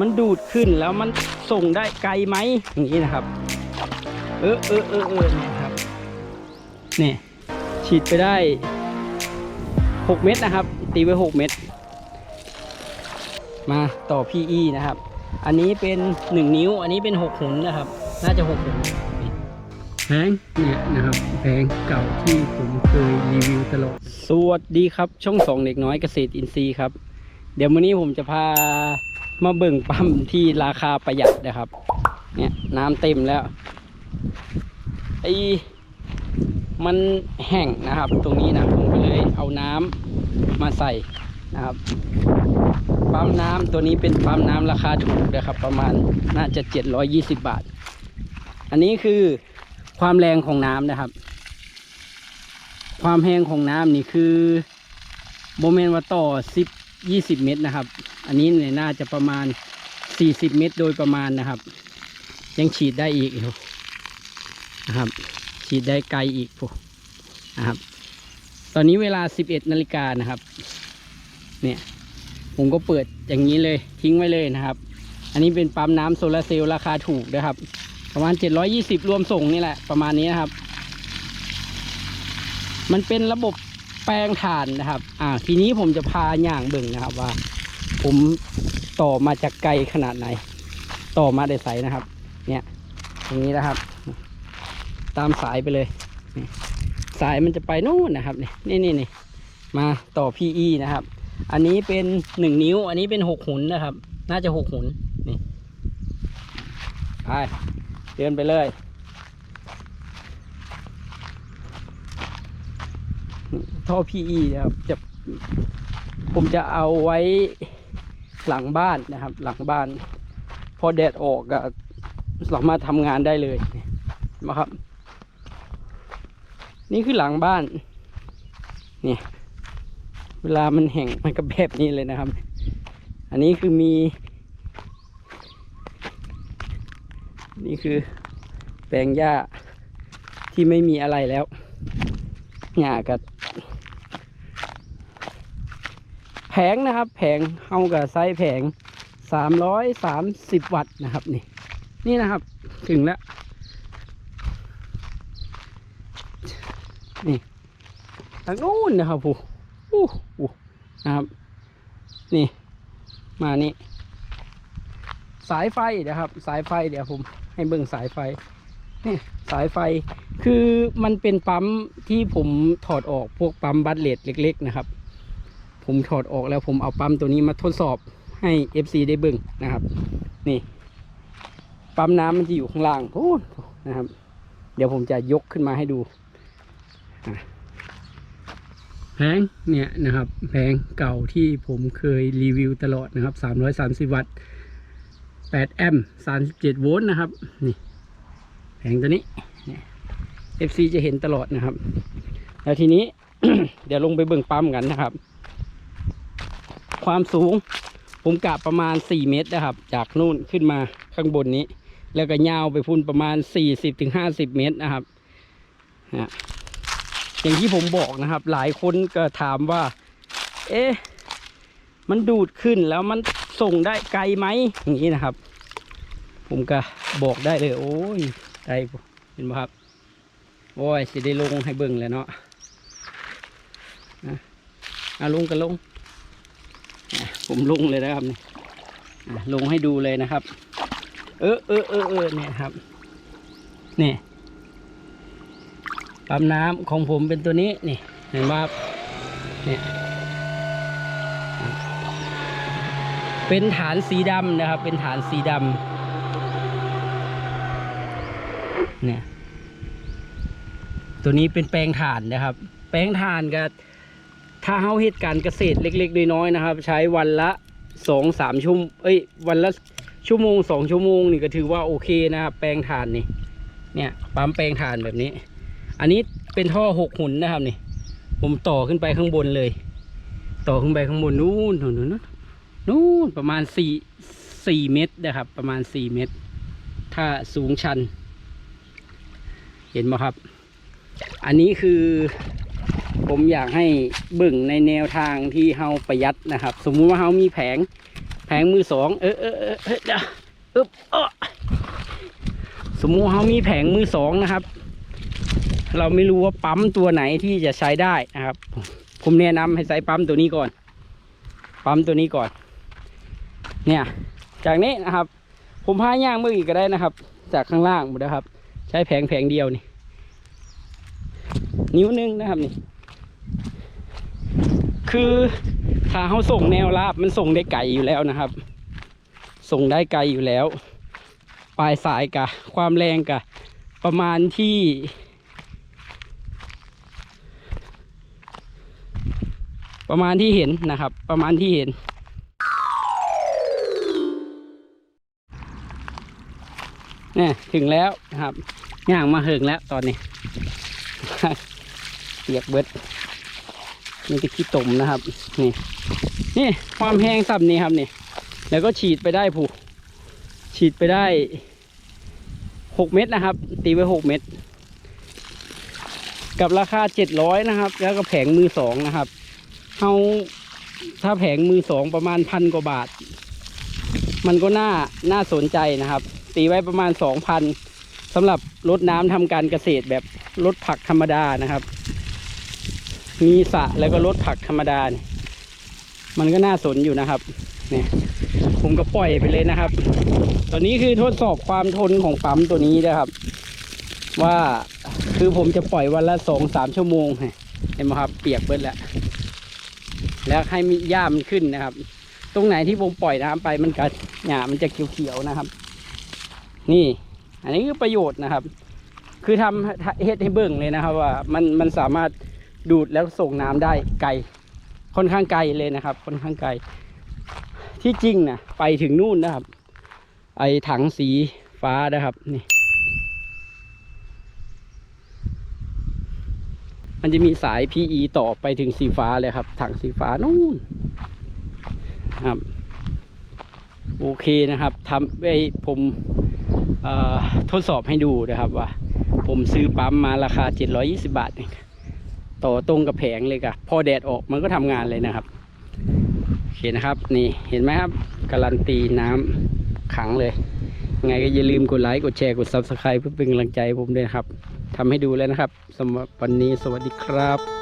มันดูดขึ้นแล้วมันส่งได้ไกลไหมอย่างนี้นะครับ เออเออเออเออเนี่ยครับเนี่ยฉีดไปได้ 6 เม็ดนะครับ ตีไว้ 6 เม็ดมาต่อ PE นะครับ อันนี้เป็น 1 นิ้ว อันนี้เป็น 6 หุนนะครับ น่าจะ 6 หุนนี่แผงเนี่ยนะครับแผงเก่าที่ผมเคยรีวิวตลอด สวัสดีครับ ช่องสองเด็กน้อยเกษตรอินทรีย์ครับ เดี๋ยววันนี้ผมจะพา มาเบิ่งปั๊มที่ราคาประหยัดนะครับ เนี่ยน้ำเต็มแล้วไอ้มันแห้งนะครับ ตรงนี้นะผมก็เลยเอาน้ำมาใส่นะครับปั๊มน้ำตัวนี้เป็นปั๊มน้ำราคาถูกนะครับ ประมาณน่าจะ 720 บาท อันนี้คือความแรงของน้ำนะครับ ความแห้งของน้ำนี่คือโมเมนต์ว่าต่อ 10 20 เมตรนะครับ อันนี้เนี่ยน่าจะประมาณ 40 เมตรโดยประมาณนะครับ ยังฉีดได้อีกนะครับ ฉีดได้ไกลอีกพวกนะครับ ตอนนี้เวลา 11นาฬิกานะครับ เนี่ยผมก็เปิดอย่างนี้เลยทิ้งไว้เลยนะครับ อันนี้เป็นปั๊มน้ำโซลาร์เซลล์ราคาถูกนะครับ ประมาณ 720 รวมส่งนี่แหละประมาณนี้นะครับ มันเป็นระบบแปลงถ่านนะครับ อ่า ทีนี้ผมจะพาย่างเบิ่งนะครับว่า ผมต่อมาจากไกลขนาดไหน ต่อมาได้ใสนะครับ เนี่ยตรงนี้นะครับ ตามสายไปเลยสายมันจะไปนู่นนะครับนี่นี่นี่นี่มาต่อ PE นะครับ อันนี้เป็นหนึ่งนิ้ว อันนี้เป็นหกหุนนะครับ น่าจะหกหุนนี่ไปเดินไปเลยท่อ PE นะครับจะผมจะเอาไว้ หลังบ้านนะครับ หลังบ้าน พอแดดออกก็สามารถทำงานได้เลยมาครับ นี่คือหลังบ้านเนี่ยเวลามันแห้งมันก็แบบนี้เลยนะครับ อันนี้คือมี นี่คือแปลงหญ้าที่ไม่มีอะไรแล้วหญ้ากับ แผงนะครับ แผงเฮากับไซส์แผงสามร้อยสามสิบวัตต์นะครับนี่ นี่นะครับถึงแล้ว นี่ทางนู้นนะครับผู้อู้หูนะครับ นี่ มานี่สายไฟนะครับ สายไฟเดี๋ยวผมให้เบิ่งสายไฟนี่สายไฟคือมันเป็นปั๊มที่ผมถอดออกพวกปั๊มบัตเลตเล็ก ๆ นะครับ ผมถอดออกแล้วผมเอาปั๊มตัวนี้มาทดสอบให้ FC ได้เบิ่งนะครับ นี่ ปั๊มน้ำมันจะอยู่ข้างล่างโอ้นะครับ เดี๋ยวผมจะยกขึ้นมาให้ดูแผงเนี่ยนะครับแผงเก่าที่ผมเคยรีวิวตลอดนะครับ 330 วัตต์8แอมป์37 โวลต์นะครับ นี่แผงตัวนี้เนี่ย FC จะเห็นตลอดนะครับ แล้วทีนี้ เดี๋ยวลงไปเบิ่งปั๊มกันนะครับ ความสูง ผมกะประมาณ 4 เมตรนะครับ จากนู่นขึ้นมาข้างบนนี้ แล้วก็ยาวไปพุ่นประมาณ 40-50 เมตรนะครับนะอย่างที่ผมบอกนะครับ หลายคนก็ถามว่า เอ๊ะมันดูดขึ้นแล้วมันส่งได้ไกลไหมอย่างนี้นะครับ ผมก็บอกได้เลย โอ้ยไกลเห็นไหมครับโอ้ยสิได้ลงให้เบิ่งแล้วเนาะนะอะลงกันลง ผมลงเลยนะครับลงให้ดูเลยนะครับ เออเออเออเออเนี่ยครับนี่ปั๊มน้ำของผมเป็นตัวนี้นี่เห็นว่าเนี่ยเป็นฐานสีดำนะครับ เป็นฐานสีดำเนี่ยตัวนี้เป็นแปลงถ่านนะครับ แปลงถ่านกับ ถ้าเฮาเหตุการณ์เกษตรเล็กๆน้อยๆนะครับ ใช้วันละสองสามชั่วโมเอ้ยวันละชั่วโมงสองชั่วโมงนี่ก็ถือว่าโอเคนะครับแปลงถ่านนี่เนี่ยปั๊มแปลงถ่านแบบนี้ อันนี้เป็นท่อหกหุ่นนะครับนี่ ผมต่อขึ้นไปข้างบนเลย ต่อขึ้นไปข้างบนนู้นนู้นนู้นนู้นประมาณสี่สี่เมตรนะครับ ประมาณสี่เมตร ถ้าสูงชัน เห็นไหมครับ อันนี้คือ ผมอยากให้เบิ่งในแนวทางที่เฮาประหยัดนะครับ สมมุติว่าเฮามีแผง แผงมือสองเออเออเออเออเดี๋ยวอึบอ้อสมมุติเขามีแผงมือสองนะครับ เราไม่รู้ว่าปั๊มตัวไหนที่จะใช้ได้นะครับ ผมแนะนำให้ใช้ปั๊มตัวนี้ก่อน ปั๊มตัวนี้ก่อน เนี่ย จากนี้นะครับ ผมพาย่างมืออีกก็ได้นะครับ จากข้างล่างหมดนะครับ ใช้แผงแผงเดียวนี่ นิ้วหนึงนะครับนี่ คือถ้าเขาส่งแนวราบมันส่งได้ไกลอยู่แล้วนะครับ ส่งได้ไกลอยู่แล้ว ปลายสายกะ ความแรงกะ ประมาณที่ ประมาณที่เห็นนะครับ ประมาณที่เห็นเนี่ยถึงแล้วนะครับย่างมาถึงแล้วตอนนี้เปียกเบิด มีแตะขี้ตมนะครับ นี่ นี่ความแห้งสับนี้ครับนี่ แล้วก็ฉีดไปได้ผูฉีดไปได้หกเม็ดนะครับ ตีไว้หกเม็ดกับราคาเจ็ดร้อยนะครับ แล้วก็แผงมือสองนะครับเอาถ้าแผงมือสองประมาณพันกว่าบาท มันก็น่าน่าสนใจนะครับ ตีไว้ประมาณสองพันสำหรับรดน้ำทำการเกษตรแบบรดผักธรรมดานะครับ มีสระแล้วก็รดผักธรรมดาเนี่ยมันก็น่าสนอยู่นะครับ เนี่ย ผมก็ปล่อยไปเลยนะครับ ตอนนี้คือทดสอบความทนของปั๊มตัวนี้นะครับ ว่าคือผมจะปล่อยวันละสองสามชั่วโมงเห็นไหมครับ เปียกเบิดแล้ว แล้วให้มีหญ้ามันขึ้นนะครับ ตรงไหนที่ผมปล่อยน้ำไปมันก็หญ้ามันจะเขียวๆนะครับ นี่ อันนี้คือประโยชน์นะครับ คือทำเฮ็ดให้เบิ่งเลยนะครับ ว่ามันมันสามารถ ดูดแล้วส่งน้ำได้ไกล ค่อนข้างไกลเลยนะครับ ค่อนข้างไกล ที่จริงนะไปถึงนู่นนะครับ ไอถังสีฟ้านะครับนี่มันจะมีสาย PE ต่อไปถึงสีฟ้าเลยครับ ถังสีฟ้านู่นครับโอเคนะครับทำไอผมทดสอบให้ดูนะครับว่า ผมซื้อปั๊มมาราคา 720 บาทเอง ต่อตรงกับแผงเลยกับพอแดดออกมันก็ทำงานเลยนะครับเห็นนะครับนี่เห็นไหมครับการันตีน้ำขังเลยไงก็อย่าลืมกดไลค์กดแชร์กดซับสไครป์เพื่อเป็นกำลังใจผมด้วยครับทำให้ดูแล้วนะครับสำหรับวันนี้สวัสดีครับ